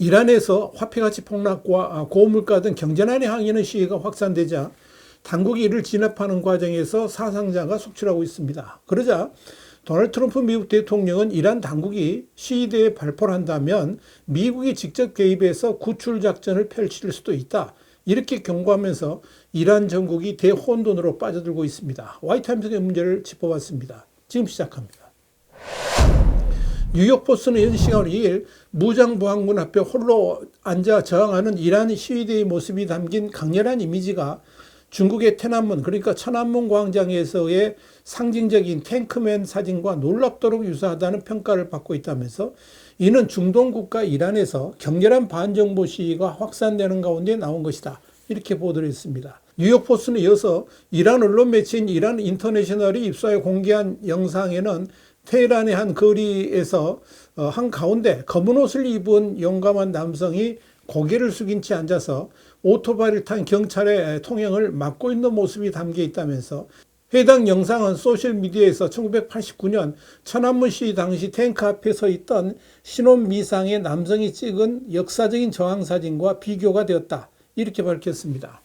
이란에서 화폐가치 폭락과 아, 고물가 등 경제난에 항의하는 시위가 확산되자 당국이 이를 진압하는 과정에서 사상자가 속출하고 있습니다. 그러자 도널드 트럼프 미국 대통령은 이란 당국이 시위대에 발포를 한다면 미국이 직접 개입해서 구출 작전을 펼칠 수도 있다. 이렇게 경고하면서 이란 전국이 대혼돈으로 빠져들고 있습니다. 와이트하임스의 문제를 짚어봤습니다. 지금 시작합니다. 뉴욕 포스는 현 시간 2일 무장부항군 앞에 홀로 앉아 저항하는 이란 시위대의 모습이 담긴 강렬한 이미지가 중국의天安문 그러니까 천안문 광장에서의 상징적인 탱크맨 사진과 놀랍도록 유사하다는 평가를 받고 있다면서 이는 중동 국가 이란에서 격렬한 반정부 시위가 확산되는 가운데 나온 것이다. 이렇게 보도를 했습니다. 뉴욕 포스는 이어서 이란 언론 매체인 이란 인터내셔널이 입수하여 공개한 영상에는 테헤란의 한 거리에서 어, 한 가운데 검은 옷을 입은 용감한 남성이 고개를 숙인 채 앉아서 오토바이를 탄 경찰의 통행을 막고 있는 모습이 담겨 있다면서 해당 영상은 소셜미디어에서 1989년 천안문 시위 당시 탱크 앞에 서 있던 신혼 미상의 남성이 찍은 역사적인 저항 사진과 비교가 되었다. 이렇게 밝혔습니다.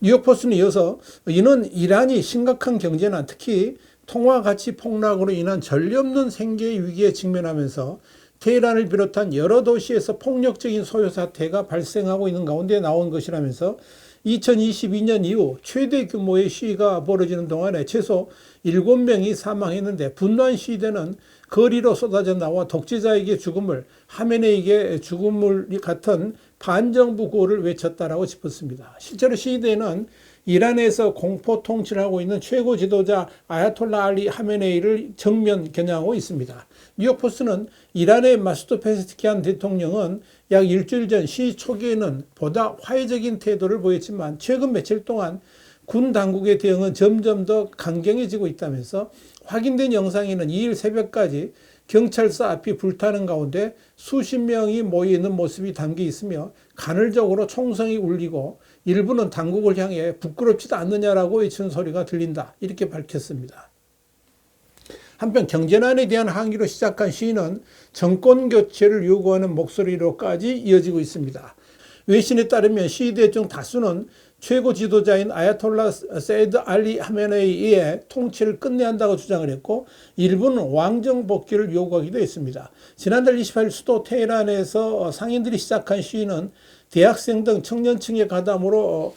뉴욕포스는 이어서 이는 이란이 심각한 경제난 특히 통화 가치 폭락으로 인한 전례 없는 생계 위기에 직면하면서 테헤란을 비롯한 여러 도시에서 폭력적인 소요 사태가 발생하고 있는 가운데 나온 것이라면서 2022년 이후 최대 규모의 시위가 벌어지는 동안에 최소 7명이 사망했는데 분노한 시위대는 거리로 쏟아져 나와 독재자에게 죽음을 하메네에게 죽음을 같은 반정부 구호를 외쳤다라고 짚었습니다. 실제로 시위대는 이란에서 공포 통치를 하고 있는 최고 지도자 아야톨라 알리 하메네이를 정면 겨냥하고 있습니다. 뉴욕 포스는 이란의 마수드 페스티키안 대통령은 약 일주일 전 시위 초기에는 보다 화해적인 태도를 보였지만 최근 며칠 동안 군 당국의 대응은 점점 더 강경해지고 있다면서 확인된 영상에는 2일 새벽까지 경찰서 앞이 불타는 가운데 수십 명이 모여 있는 모습이 담겨 있으며 간헐적으로 총성이 울리고 일부는 당국을 향해 부끄럽지도 않느냐라고 외치는 소리가 들린다. 이렇게 밝혔습니다. 한편 경제난에 대한 항의로 시작한 시위는 정권 교체를 요구하는 목소리로까지 이어지고 있습니다. 외신에 따르면 시위대 중 다수는 최고 지도자인 아야톨라 세이드 알리 하메네이의 통치를 끝내야 한다고 주장을 했고 일부는 왕정 복귀를 요구하기도 했습니다. 지난달 28일 수도 테헤란에서 상인들이 시작한 시위는 대학생 등 청년층의 가담으로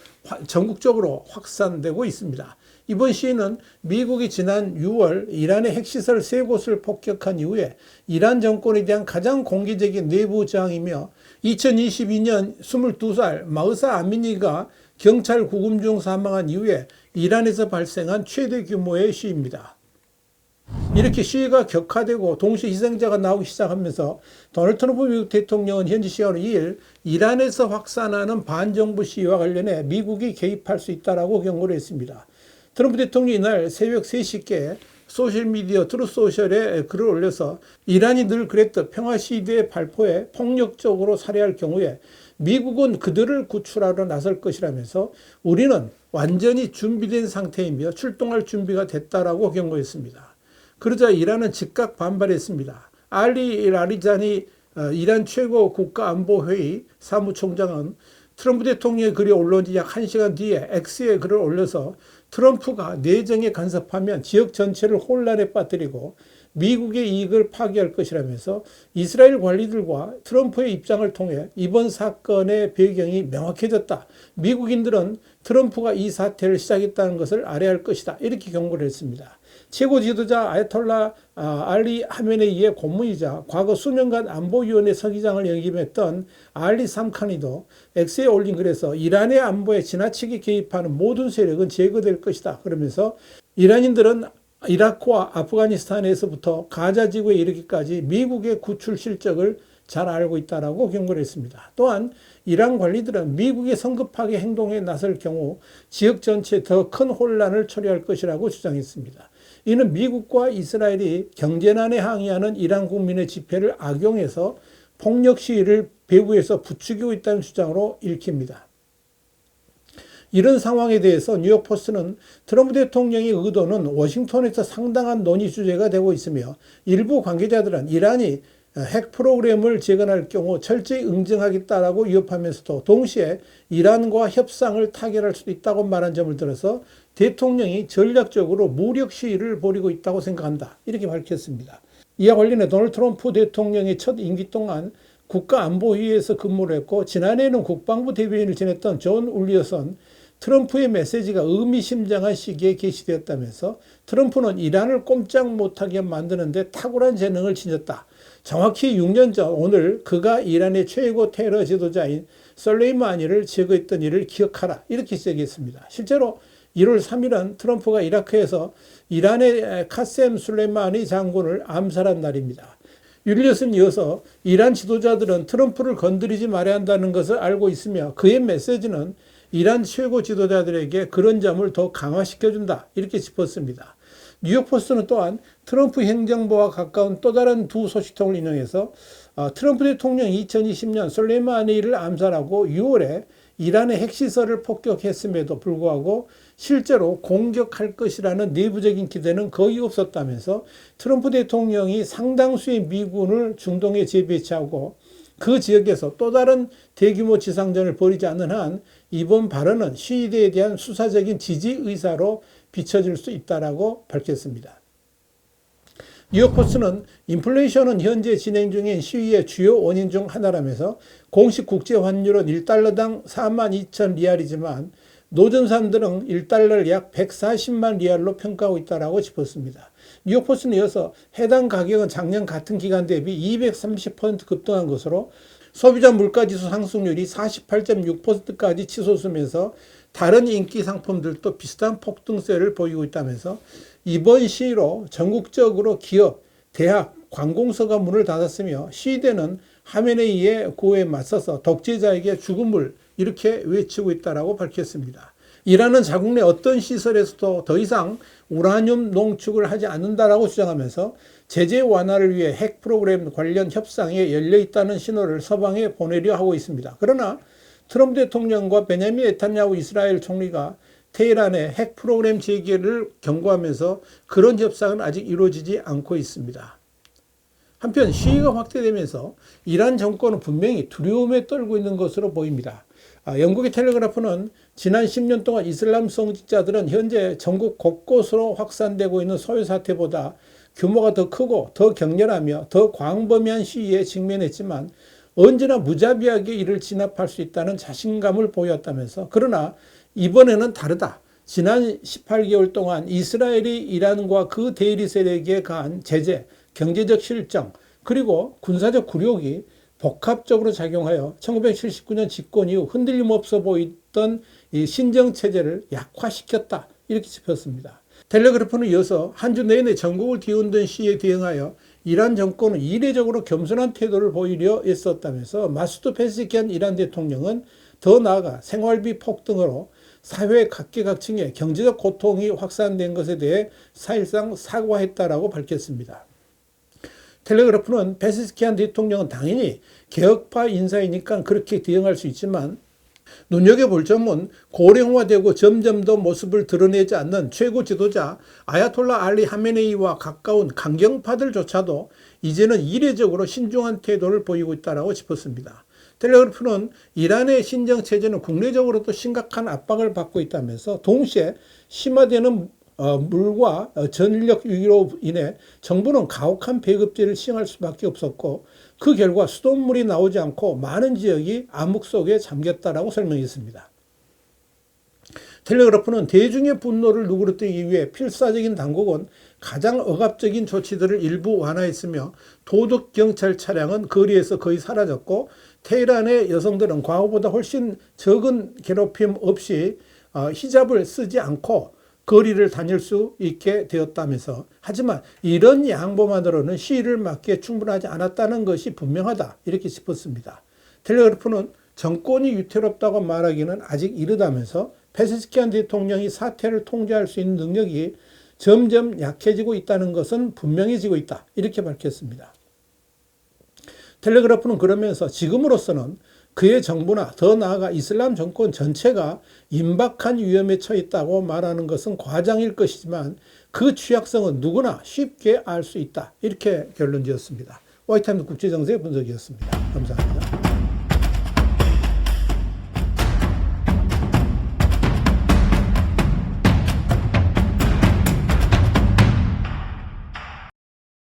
전국적으로 확산되고 있습니다. 이번 시위는 미국이 지난 6월 이란의 핵시설 세 곳을 폭격한 이후에 이란 정권에 대한 가장 공개적인 내부 저항이며 2022년 22살 마으사 아미니가 경찰 구금 중 사망한 이후에 이란에서 발생한 최대 규모의 시위입니다. 이렇게 시위가 격화되고 동시에 희생자가 나오기 시작하면서 도널드 트럼프 미국 대통령은 현지 시간으로 2일 이란에서 확산하는 반정부 시위와 관련해 미국이 개입할 수 있다라고 경고를 했습니다. 트럼프 대통령이 이날 새벽 3시께 소셜미디어 트루소셜에 글을 올려서 이란이 늘 그랬듯 평화시대의 발포에 폭력적으로 살해할 경우에 미국은 그들을 구출하러 나설 것이라면서 우리는 완전히 준비된 상태이며 출동할 준비가 됐다라고 경고했습니다. 그러자 이란은 즉각 반발했습니다. 알리 라리자니 어, 이란 최고 국가안보회의 사무총장은 트럼프 대통령의 글이 올라온 지 약 1시간 뒤에 X에 글을 올려서 트럼프가 내정에 간섭하면 지역 전체를 혼란에 빠뜨리고 미국의 이익을 파괴할 것이라면서 이스라엘 관리들과 트럼프의 입장을 통해 이번 사건의 배경이 명확해졌다. 미국인들은 트럼프가 이 사태를 시작했다는 것을 알아야 할 것이다. 이렇게 경고를 했습니다. 최고 지도자 아야톨라 아, 알리 하메네이의 고문이자 과거 수년간 안보위원회 서기장을 역임했던 알리 삼칸이도 엑스에 올린 글에서 이란의 안보에 지나치게 개입하는 모든 세력은 제거될 것이다. 그러면서 이란인들은 이라크와 아프가니스탄에서부터 가자 지구에 이르기까지 미국의 구출 실적을 잘 알고 있다라고 경고를 했습니다. 또한 이란 관리들은 미국이 성급하게 행동에 나설 경우 지역 전체에 더 큰 혼란을 초래할 것이라고 주장했습니다. 이는 미국과 이스라엘이 경제난에 항의하는 이란 국민의 집회를 악용해서 폭력 시위를 배후에서 부추기고 있다는 주장으로 읽힙니다. 이런 상황에 대해서 뉴욕포스는 트럼프 대통령의 의도는 워싱턴에서 상당한 논의 주제가 되고 있으며 일부 관계자들은 이란이 핵 프로그램을 재건할 경우 철저히 응징하겠다라고 위협하면서도 동시에 이란과 협상을 타결할 수도 있다고 말한 점을 들어서 대통령이 전략적으로 무력 시위를 벌이고 있다고 생각한다. 이렇게 밝혔습니다. 이와 관련해 도널드 트럼프 대통령의 첫 임기 동안 국가안보회의에서 근무를 했고 지난해에는 국방부 대변인을 지냈던 존 울리어선 트럼프의 메시지가 의미심장한 시기에 게시되었다면서 트럼프는 이란을 꼼짝 못하게 만드는데 탁월한 재능을 지녔다. 정확히 6년 전 오늘 그가 이란의 최고 테러 지도자인 솔레이마니를 제거했던 일을 기억하라. 이렇게 시작했습니다. 실제로 1월 3일은 트럼프가 이라크에서 이란의 카셈 술레마니 장군을 암살한 날입니다. 율리엇은 이어서 이란 지도자들은 트럼프를 건드리지 말아야 한다는 것을 알고 있으며 그의 메시지는 이란 최고 지도자들에게 그런 점을 더 강화시켜준다. 이렇게 짚었습니다. 뉴욕포스트는 또한 트럼프 행정부와 가까운 또 다른 두 소식통을 인용해서 어, 트럼프 대통령이 2020년 솔레마니를 암살하고 6월에 이란의 핵시설을 폭격했음에도 불구하고 실제로 공격할 것이라는 내부적인 기대는 거의 없었다면서 트럼프 대통령이 상당수의 미군을 중동에 재배치하고 그 지역에서 또 다른 대규모 지상전을 벌이지 않는 한 이번 발언은 시위대에 대한 수사적인 지지 의사로 비춰질 수 있다라고 밝혔습니다. 뉴욕포스는 인플레이션은 현재 진행 중인 시위의 주요 원인 중 하나라면서 공식 국제 환율은 1달러당 4만 2천 리알이지만 노점사들은 1달러를 약 140만 리알로 평가하고 있다라고 짚었습니다. 뉴욕포스는 이어서 해당 가격은 작년 같은 기간 대비 230% 급등한 것으로 소비자 물가지수 상승률이 48.6%까지 치솟으면서 다른 인기 상품들도 비슷한 폭등세를 보이고 있다면서 이번 시위로 전국적으로 기업, 대학, 관공서가 문을 닫았으며 시위대는 하메네이의 고에 맞서서 독재자에게 죽음을 이렇게 외치고 있다라고 밝혔습니다. 이란은 자국 내 어떤 시설에서도 더 이상 우라늄 농축을 하지 않는다라고 주장하면서 제재 완화를 위해 핵 프로그램 관련 협상에 열려 있다는 신호를 서방에 보내려 하고 있습니다. 그러나 트럼프 대통령과 베냐민 에탄야후 이스라엘 총리가 테헤란의 핵 프로그램 재개를 경고하면서 그런 협상은 아직 이루어지지 않고 있습니다. 한편 시위가 확대되면서 이란 정권은 분명히 두려움에 떨고 있는 것으로 보입니다. 아, 영국의 텔레그라프는 지난 10년 동안 이슬람 성직자들은 현재 전국 곳곳으로 확산되고 있는 소요 사태보다 규모가 더 크고 더 격렬하며 더 광범위한 시위에 직면했지만 언제나 무자비하게 이를 진압할 수 있다는 자신감을 보였다면서 그러나 이번에는 다르다. 지난 18개월 동안 이스라엘이 이란과 그 대리 세력에 가한 제재, 경제적 실정, 그리고 군사적 굴욕이 복합적으로 작용하여 1979년 집권 이후 흔들림 없어 보이던 이 신정 체제를 약화시켰다. 이렇게 짚었습니다. 텔레그래프는 이어서 한 주 내내 전국을 뒤흔든 시에 대응하여 이란 정권은 이례적으로 겸손한 태도를 보이려 애썼다면서 마수드 페스키안 이란 대통령은 더 나아가 생활비 폭등으로 사회 각계각층의 경제적 고통이 확산된 것에 대해 사실상 사과했다라고 밝혔습니다. 텔레그래프는 페스키안 대통령은 당연히 개혁파 인사이니까 그렇게 대응할 수 있지만 눈여겨볼 점은 고령화되고 점점 더 모습을 드러내지 않는 최고 지도자 아야톨라 알리 하메네이와 가까운 강경파들조차도 이제는 이례적으로 신중한 태도를 보이고 있다고 짚었습니다. 텔레그래프는 이란의 신정 체제는 국내적으로도 심각한 압박을 받고 있다면서 동시에 심화되는 어, 물과 어, 전력 위기로 인해 정부는 가혹한 배급제를 시행할 수밖에 없었고 그 결과 수돗물이 나오지 않고 많은 지역이 암흑 속에 잠겼다라고 설명했습니다. 텔레그래프는 대중의 분노를 누그러뜨리기 위해 필사적인 당국은 가장 억압적인 조치들을 일부 완화했으며 도덕 경찰 차량은 거리에서 거의 사라졌고 테헤란의 여성들은 과거보다 훨씬 적은 괴롭힘 없이 어, 히잡을 쓰지 않고 거리를 다닐 수 있게 되었다면서 하지만 이런 양보만으로는 시위를 막기에 충분하지 않았다는 것이 분명하다 이렇게 짚었습니다. 텔레그래프는 정권이 유태롭다고 말하기는 아직 이르다면서 페스키안 대통령이 사태를 통제할 수 있는 능력이 점점 약해지고 있다는 것은 분명해지고 있다 이렇게 밝혔습니다. 텔레그래프는 그러면서 지금으로서는 그의 정부나 더 나아가 이슬람 정권 전체가 임박한 위험에 처했다고 말하는 것은 과장일 것이지만 그 취약성은 누구나 쉽게 알 수 있다. 이렇게 결론 지었습니다. 화이트하임스 국제정세 분석이었습니다. 감사합니다.